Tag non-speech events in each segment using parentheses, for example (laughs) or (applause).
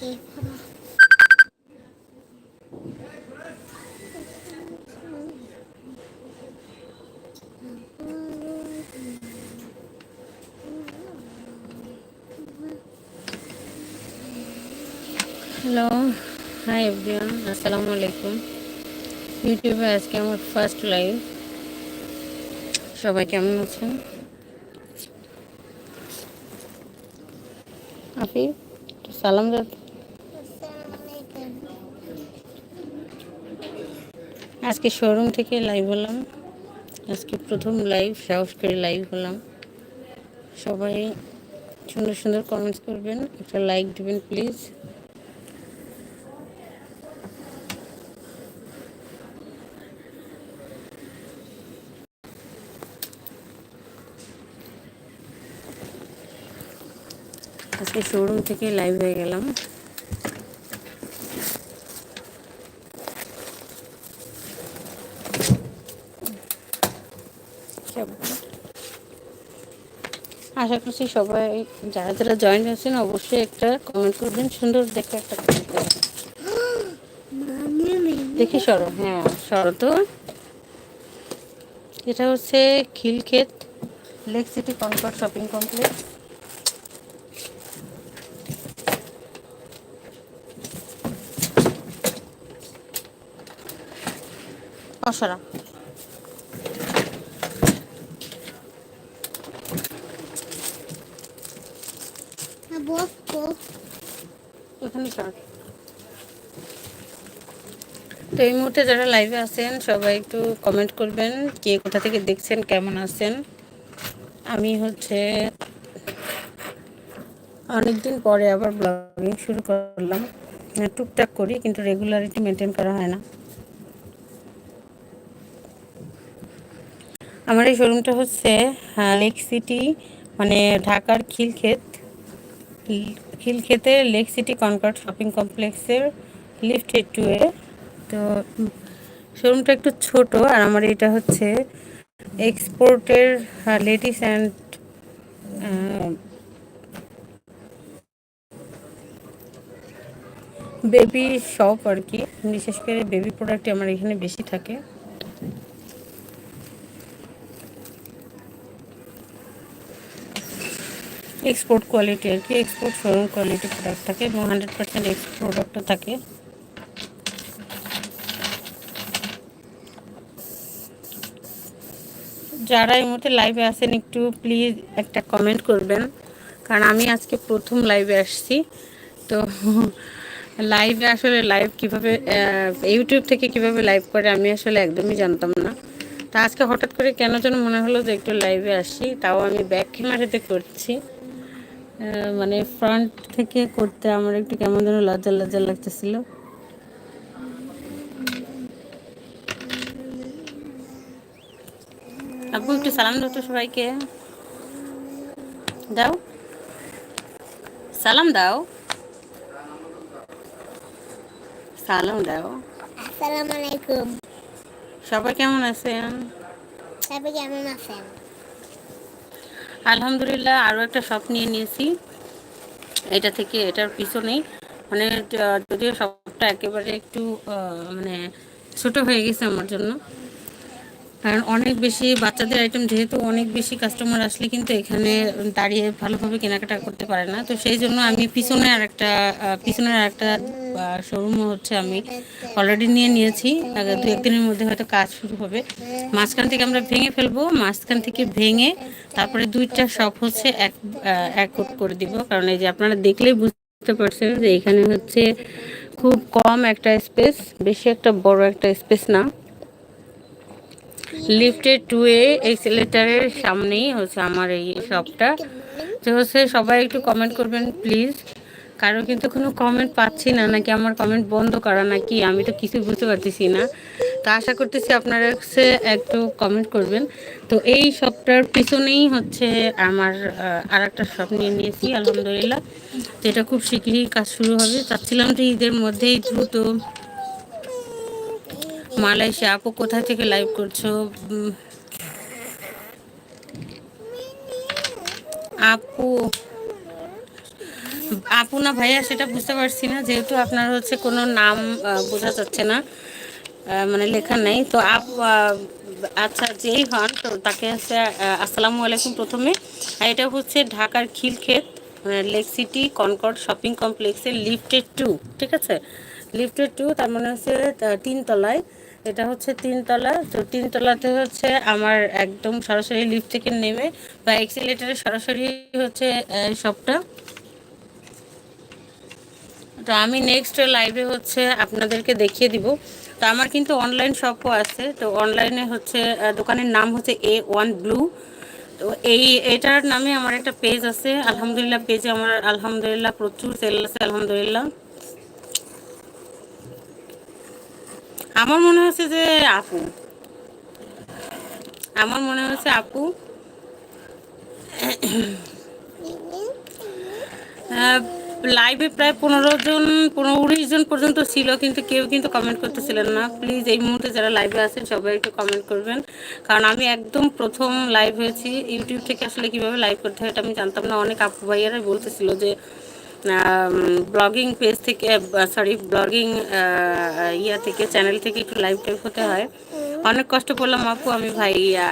নাকি hello hi everyone আসসালামু আলাইকুম ইউটিউবে আজকে আমার ফার্স্ট লাইভ সবাই কেমন আছেন আপনি একটু সালাম দাও আজকে শোরুম থেকে লাইভ হলাম। আজকে প্রথম লাইভ সাহস করে লাইভ হলাম। সবাই সুন্দর সুন্দর কমেন্টস করবেন, একটা লাইক দেবেন প্লিজ আজকে শোরুম থেকে লাইভ হয়ে গেলাম। সব- আশা করছি সবাই যারা যারা জয়েন হয়েছেন অবশ্যই একটা কমেন্ট করবেন, সুন্দর দেখে একটা দেখি সরো হ্যাঁ সরো তো। এটা হচ্ছে Khilkhet lake city Concord shopping complex. অসরা। এখানে তো এই মুহূর্তে যারা লাইভে আছেন সবাই একটু কমেন্ট করবেন কে কোথা থেকে দেখছেন কেমন আছেন? আমি হচ্ছে অনেকদিন পরে আবার ব্লগিং শুরু করলাম। হ্যাঁ, টুকটাক করি কিন্তু রেগুলারিটি মেনটেন করা হয় না। আমার এই শোরুমটা হচ্ছে লেক সিটি মানে ঢাকার খিলক্ষেত। খিলক্ষেতের লেক সিটি কনকার্ট শপিং কমপ্লেক্সের লিফটেড টুয়ে তো শোরুমটা একটু ছোট আর আমার এটা হচ্ছে এক্সপোর্টের লেডিস অ্যান্ড বেবি শপ আর কি। বিশেষ করে বেবি প্রোডাক্টই আমার এখানে বেশি থাকে। এক্সপোর্ট কোয়ালিটি আর কি এক্সপোর্ট শোরুম কোয়ালিটি প্রোডাক্ট থাকে এবং হান্ড্রেড পার্সেন্ট এক্সপোর্ট প্রোডাক্টও থাকে। যারা এই মুহূর্তে লাইভে আসেন একটু প্লিজ একটা কমেন্ট করবেন। কারণ আমি আজকে প্রথম লাইভে আসছি। তো লাইভে আসলে লাইভ কীভাবে ইউটিউব থেকে কীভাবে লাইভ করে আমি আসলে একদমই জানতাম না। তা আজকে হঠাৎ করে কেন যেন মনে হলো যে একটু লাইভে আসি তাও আমি ব্যাক ক্যামেরাতে করছি। মানে ফ্রন্ট থেকে করতে আমার একটু কেমন যেন লজ্জা লজ্জা লাগতেছিল। আপু একটু সালাম দাও তো সবাইকে। দাও। সালাম দাও। সালাম দাও। আসসালামু আলাইকুম। সবাই কেমন আছেন? সবাই কেমন আছেন? আলহামদুলিল্লাহ, আরও একটা শখ নিয়ে নিয়েছি। এটা থেকে এটার পিছনে মানে যদিও শখটা একেবারে একটু মানে ছোট হয়ে গেছে আমার জন্য। কারণ অনেক বেশি বাচ্চাদের আইটেম যেহেতু অনেক বেশি কাস্টমার আসলে কিন্তু এখানে দাঁড়িয়ে ভালোভাবে কেনাকাটা করতে পারে না। তো সেই জন্য আমি পিছনে আর একটা পিছনের আর একটা শোরুমও হচ্ছে আমি অলরেডি নিয়ে নিয়েছি। দু একদিনের মধ্যে হয়তো কাজ শুরু হবে। মাঝখান থেকে আমরা ভেঙে ফেলব, মাঝখান থেকে ভেঙে তারপরে দুইটা শপ হচ্ছে এক এক করে দিব। কারণ এই যে আপনারা দেখলেই বুঝতে পারছেন যে এখানে হচ্ছে খুব কম একটা স্পেস বেশি একটা বড় একটা স্পেস না। লিফটেড টু এক্সেলেটারের সামনেই হচ্ছে আমার এই শপটা তো হচ্ছে সবাই একটু কমেন্ট করবেন প্লিজ কারও কিন্তু কোনো কমেন্ট পাচ্ছি না, নাকি আমার কমেন্ট বন্ধ করা, নাকি আমি তো কিছু বুঝতে পারতেছি না। তো আশা করতেছি আপনারা হচ্ছে একটু কমেন্ট করবেন। তো এই শপটার পিছনেই হচ্ছে আমার আর একটা শপ নিয়ে নিয়েছি, আলহামদুলিল্লাহ। তো এটা খুব শীঘ্রই কাজ শুরু হবে। চাচ্ছিলাম যে ঈদের মধ্যেই দ্রুত মালয়েশিয়া, আপু কোথা থেকে লাইভ করছ? আপু আপু না ভাইয়া সেটা বুঝতে পারছি না, যেহেতু আপনার হচ্ছে কোনো নাম বোঝা যাচ্ছে না মানে লেখা নেই। তো আপ আচ্ছা যেই হন, তো তাকে হচ্ছে আসসালামু আলাইকুম প্রথমে। আর এটা হচ্ছে ঢাকার Khilkhet lake city, Concord shopping কমপ্লেক্সের লিফটেড টু, ঠিক আছে? লিফটেড টু, তার মানে হচ্ছে তিনতলায়। এটা হচ্ছে তিনতলা। তো তিনতলাতে হচ্ছে আমার একদম সরাসরি লিফট থেকে নেমে বা এক্সিলেটারে সরাসরি হচ্ছে শপটা তো আমি নেক্সট লাইভে হচ্ছে আপনাদেরকে দেখিয়ে দিব। তো আমার কিন্তু অনলাইন শপও আছে। তো অনলাইনে হচ্ছে দোকানের নাম হচ্ছে এ ওয়ান ব্লু তো এই, এটার নামে আমার একটা পেজ আছে। আলহামদুলিল্লাহ পেজে আমার, আলহামদুলিল্লাহ প্রচুর সেল আছে, আলহামদুলিল্লাহ। আমার মনে হচ্ছে যে আপু। আমার মনে হচ্ছে আপু। লাইভে প্রায় পনেরো জন, পনেরো উনিশ জন পর্যন্ত ছিল, কিন্তু কেউ কিন্তু কমেন্ট করতেছিলেন না। প্লিজ এই মুহূর্তে যারা লাইভে আছেন, সবাই একটু কমেন্ট করবেন। কারণ আমি একদম প্রথম লাইভ হয়েছি। ইউটিউব থেকে আসলে কীভাবে লাইভ করতে হয় এটা আমি জানতাম না। অনেক আপু ভাইয়ারাই বলতেছিল যে ব্লগিং পেজ থেকে সরি ব্লগিং ইয়া থেকে চ্যানেল থেকে একটু লাইভ টাইভ হতে হয়। অনেক কষ্ট করলাম, আপু, আমি ভাইয়া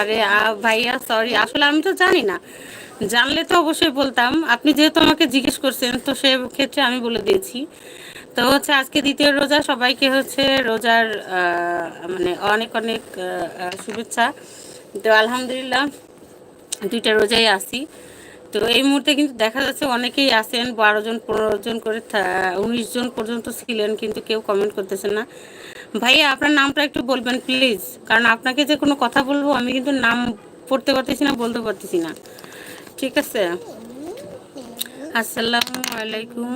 আরে ভাইয়া সরি আসলে আমি তো জানি না। জানলে তো অবশ্যই বলতাম। আপনি যেহেতু আমাকে জিজ্ঞেস করছেন, তো সে ক্ষেত্রে আমি বলে দিয়েছি। তো হচ্ছে আজকে দ্বিতীয় রোজা, সবাইকে হচ্ছে রোজার মানে অনেক অনেক শুভেচ্ছা। তো আলহামদুলিল্লাহ, দুইটা রোজাই আসি তো এই মুহূর্তে কিন্তু দেখা যাচ্ছে অনেকেই আছেন, বারো জন, পনেরো জন করে উনিশ জন পর্যন্ত ছিলেন কিন্তু কেউ কমেন্ট করতেছেন না। ভাইয়া, আপনার নামটা একটু বলবেন প্লিজ কারণ আপনাকে যে কোনো কথা বলব আমি কিন্তু নাম পড়তে পারতেছি না, বলতে পারতেছি না। ঠিক আছে? আসসালামু আলাইকুম।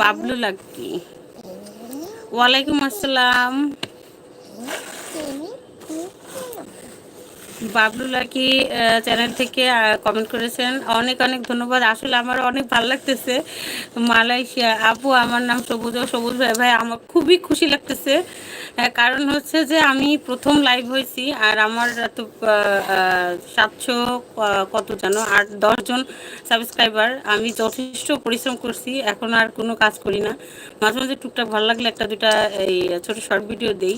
বাবলু লাকি ওয়ালাইকুম আসসালাম। বাবলু লাকি চ্যানেল থেকে কমেন্ট করেছেন। অনেক অনেক ধন্যবাদ। আসলে আমার অনেক ভালো লাগতেছে। মালয়েশিয়া। আপু, আমার নাম সবুজ। সবুজ ভাই ভাই, আমার খুবই খুশি লাগতেছে। কারণ হচ্ছে যে আমি প্রথম লাইভ হয়েছি, আর আমার তো সাতশো কত জানো আট দশজন সাবস্ক্রাইবার আমি যথেষ্ট পরিশ্রম করছি, এখন আর কোনো কাজ করি না। মাঝে মাঝে টুকটাক ভালো লাগলে একটা দুটা এই ছোটো শর্ট ভিডিও দেই।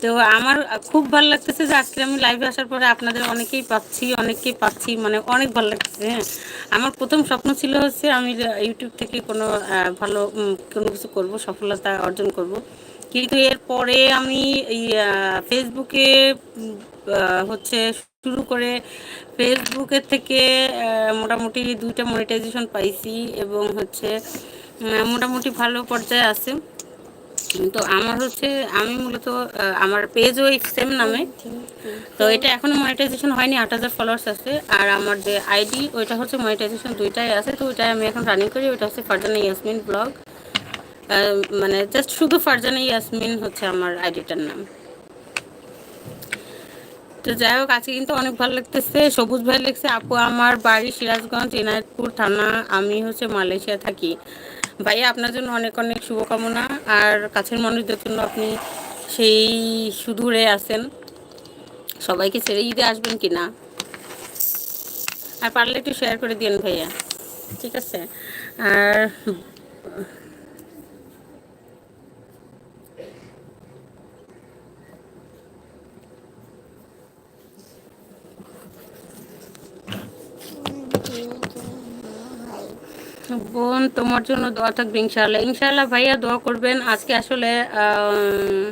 তো আমার খুব ভালো লাগতেছে যে আজকে আমি লাইভে আসার পরে আপনাদের অনেকেই পাচ্ছি, অনেককেই পাচ্ছি মানে অনেক ভালো লাগতেছে হ্যাঁ। আমার প্রথম স্বপ্ন ছিল হচ্ছে আমি ইউটিউব থেকে কোনো ভালো কোনো কিছু করব, সফলতা অর্জন করব। কিন্তু এরপরে আমি ফেসবুকে হচ্ছে শুরু করে ফেসবুকের থেকে মোটামুটি দুইটা মনিটাইজেশন পাইছি এবং হচ্ছে মোটামুটি ভালো পর্যায়ে আছে। তো আমার হচ্ছে, আমি মূলত আমার পেজ ওই সেম নামে। তো এটা এখনও মনিটাইজেশন হয়নি, আট হাজার ফলোয়ার্স আছে। আর আমার যে আইডি ওইটা হচ্ছে মনিটাইজেশন দুইটাই আছে। তো ওইটাই আমি এখন রানিং করি, ওইটা হচ্ছে ফারজানা ইয়াসমিন ব্লগ মানে জাস্ট শুধু ফারজানা ইয়াসমিন হচ্ছে আমার আইডিটার নাম। তো যাই হোক, আজকে কিন্তু অনেক ভালো লাগতেছে। সবুজ ভাই লিখছে, আপু, আমার বাড়ি সিরাজগঞ্জ, এনায়তপুর থানা। আমি হচ্ছে মালয়েশিয়া থাকি। ভাইয়া, আপনার জন্য অনেক অনেক শুভকামনা। আর কাছের মানুষদের জন্য আপনি সেই সুদূরে আসেন সবাইকে ছেড়ে ঈদে আসবেন কি না? আর পারলে একটু শেয়ার করে দিন ভাইয়া। ঠিক আছে? আর বোন তোমার জন্য দোয়া থাকবে ইনশাল্লাহ ইনশাল্লাহ ভাইয়া দোয়া করবেন। আজকে আসলে আম,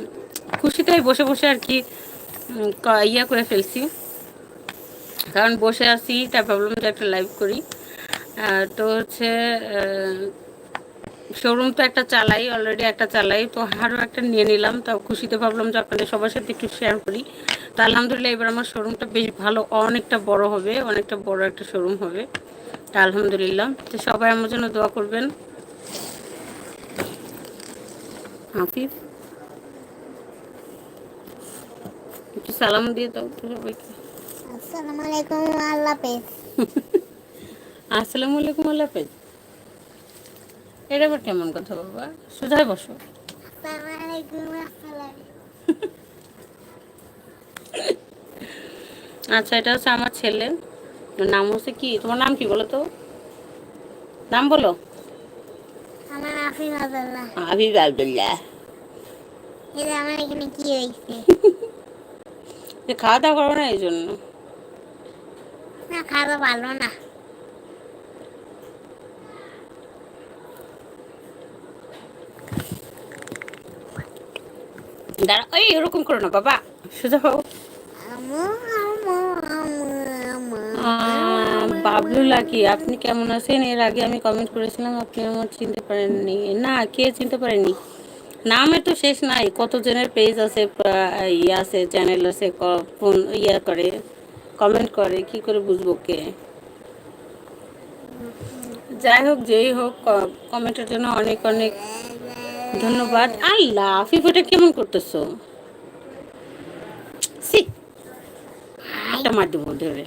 খুশিতেই বসে বসে আর কি ইয়া করে ফেলছি। কারণ বসে আছি তাই ভাবলাম যে একটা লাইভ করি। তো হচ্ছে শোরুম তো একটা চালাই অলরেডি একটা চালাই তো আরও একটা নিয়ে নিলাম। তো খুশিতে ভাবলাম যে আপনাদের সবার সাথে একটু শেয়ার করি। তো আলহামদুলিল্লাহ এবার আমার শোরুমটা বেশ ভালো অনেকটা বড় হবে অনেকটা বড় একটা শোরুম হবে। আলহামদুলিল্লাহ। তো সবাই আমার জন্য দোয়া করবেন। হাফিজ। একটু সালাম দিয়ে দাও তো সবাইকে। আসসালামু আলাইকুম আল্লাহ হাফেজ। (laughs) আসসালামু আলাইকুম আল্লাহ হাফেজ। এটা আবার কেমন কথা বাবা? সোজায় বসো। (laughs) আচ্ছা এটা হচ্ছে আমার ছেলে। নাম হচ্ছে কি? তোমার নাম কি বলো তো? নাম বলো। আমার আফিম আবদুল্লাহ। হাবিব আবদুল্লাহ। এই আমার এখানে কি হয়েছে? যে খাওয়া দাওয়া না এই জন্য। না খাওয়া ভালো না। দাঁড়া ওই এরকম করো না বাবা। সোজা হও। বাবলু লাকি আপনি কেমন আছেন? এর আগে আমি কমেন্ট করেছিলাম, আপনি আমার চিনতে পারেননি। না, কে চিনতে পারেনি নামে তো শেষ নাই, কতজনের পেজ আছে ইয়ে আছে চ্যানেল আছে ফোন ইয়ে করে কমেন্ট করে, কি করে বুঝব কে? যাই হোক, যেই হোক কমেন্টের জন্য অনেক অনেক ধন্যবাদ। আল্লাহ আফিফ ওটা কেমন করতেছো? সি একটা মার ধরে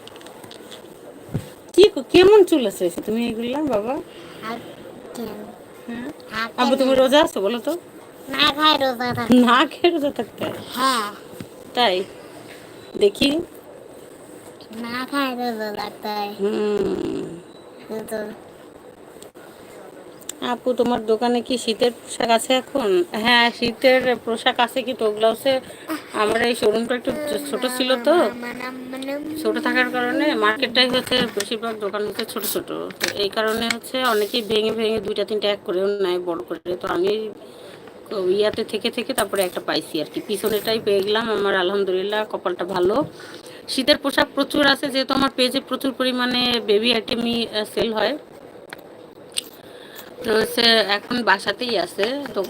কি কেমন চুল আছে? তুমি এগুলা বাবা। আর হ্যাঁ আবু তুমি রোজা আছো বলো তো? না খাই রোজা না খেয়ে রোজা থাকতে? হ্যাঁ। তাই? দেখি। না খাই রোজা থাকতে হুম। আপু, তোমার দোকানে কি শীতের পোশাক আছে এখন? হ্যাঁ শীতের পোশাক আছে কিন্তু ওগুলো হচ্ছে আমার এই শোরুমটা একটু ছোট ছিল তো। ছোট থাকার কারণে মার্কেটটাই হচ্ছে বেশিরভাগ দোকান হচ্ছে ছোট ছোট। তো এই কারণে হচ্ছে অনেকেই ভেঙে ভেঙে দুইটা তিনটা এক করেও নেয়, বড় করে। তো আমি ইয়াতে থেকে থেকে তারপরে একটা পাইছি আর কি। পিছনেটাই পেয়ে গেলাম। আমার আলহামদুলিল্লাহ কপালটা ভালো। শীতের পোশাক প্রচুর আছে, যেহেতু আমার পেজে প্রচুর পরিমাণে বেবি আইটেমই সেল হয়। তো এখন বাসাতেই আছে। তো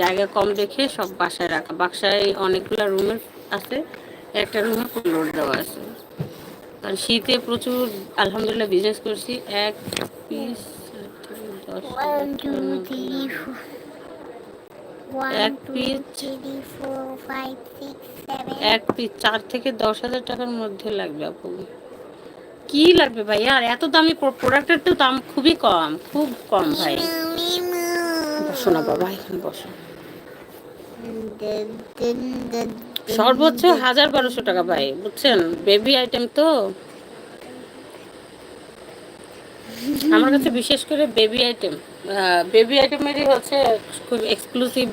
জায়গা কম দেখে সব বাসায় রাখা। বাসায় অনেকগুলো রুমের আছে একটা রুমে লোড দেওয়া আছে। কারণ শীতে প্রচুর আলহামদুলিল্লাহ বিজনেস করছি। এক পিস এক পিস চার থেকে দশ হাজার টাকার মধ্যে লাগবে আপু। কি লাগবে ভাই? আর এত দামি প্রোডাক্টের তো দাম খুবই কম, খুব কম ভাই। বসো না বাবা, এখানে বসো। সর্বোচ্চ হাজার বারোশো টাকা ভাই, বুঝছেন? বেবি আইটেম তো। আমার কাছে বিশেষ করে বেবি আইটেম বেবি আইটেমেরই হচ্ছে খুব এক্সক্লুসিভ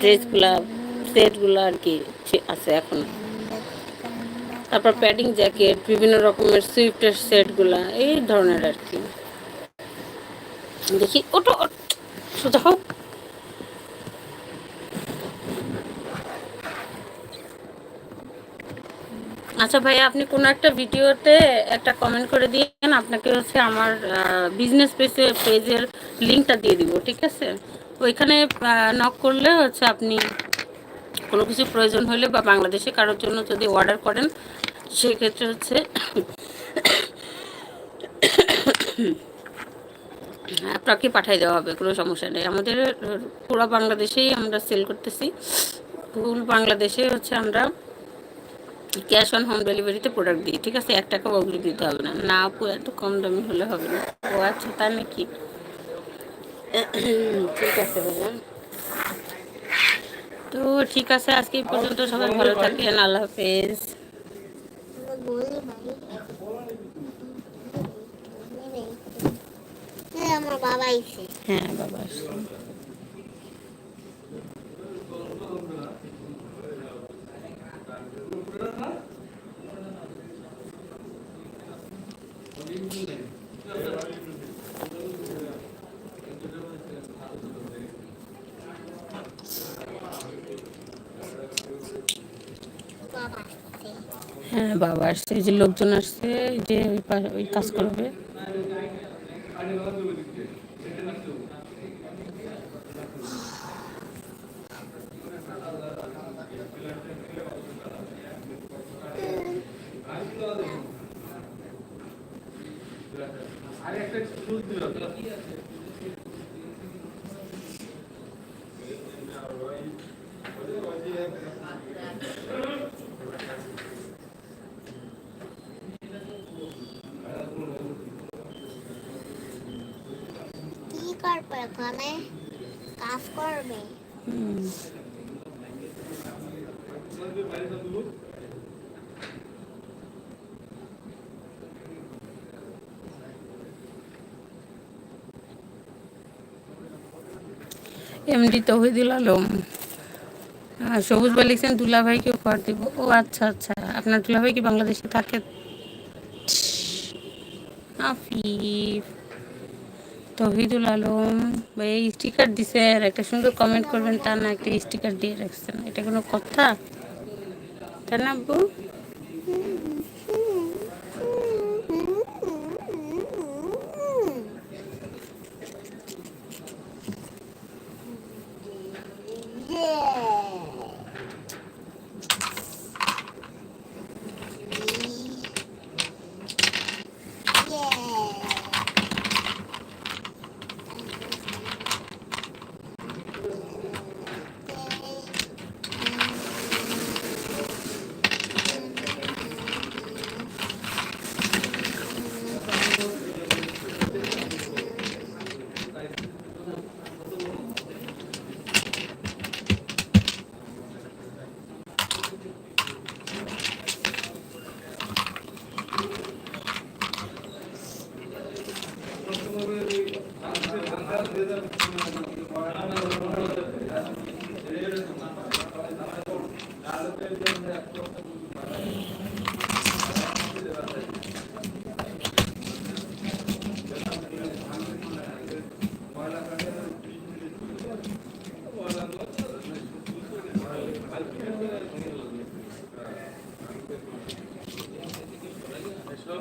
ড্রেসগুলা সেটগুলো আর কি আছে এখন। তারপর প্যাডিং জ্যাকেট বিভিন্ন রকমের সুইফটের সেটগুলা, এই ধরনের আর কি। দেখি, ওটো সোজা হোক। আচ্ছা ভাই আপনি কোনো একটা ভিডিওতে একটা কমেন্ট করে দিয়েন, আপনাকে হচ্ছে আমার বিজনেস পেজে পেজের লিঙ্কটা দিয়ে দিব, ঠিক আছে? ওইখানে নক করলে হচ্ছে আপনি কোনো কিছু প্রয়োজন হলে বা বাংলাদেশে কারোর জন্য যদি অর্ডার করেন, সেক্ষেত্রে হচ্ছে আপনাকে পাঠিয়ে দেওয়া হবে, কোনো সমস্যা নেই। আমাদের পুরো বাংলাদেশেই আমরা সেল করতেছি। ফুল বাংলাদেশে হচ্ছে আমরা ক্যাশ অন হোম ডেলিভারিতে প্রোডাক্ট দিই, ঠিক আছে? এক টাকা অগ্রিম দিতে হবে না। না, আপু, এত কম দামি হলে হবে না। ও আচ্ছা তাই নাকি? ঠিক আছে, ভাইয়া। তো ঠিক আছে আজকে পর্যন্ত সবাই ভালো থাকেন আল্লাহ হাফেজ। আমার বাবা হ্যাঁ বাবা আসছি। হ্যাঁ বাবা আসছে যে লোকজন আসছে যে ওই কাজ করবে। কি ওখানে কাজ করবে। এমডি তহিদুল আলম। সবুজ ভাই লিখছেন দুলাভাইকে উপহার দিব। ও আচ্ছা আচ্ছা। আপনার দুলা ভাই কি বাংলাদেশে থাকে? আফিফ। তহিদুল আলম ভাই স্টিকার দিছে আর একটা সুন্দর কমেন্ট করবেন, তা না একটা স্টিকার দিয়ে রাখছেন। এটা কোনো কথা? তার না Vielen Dank.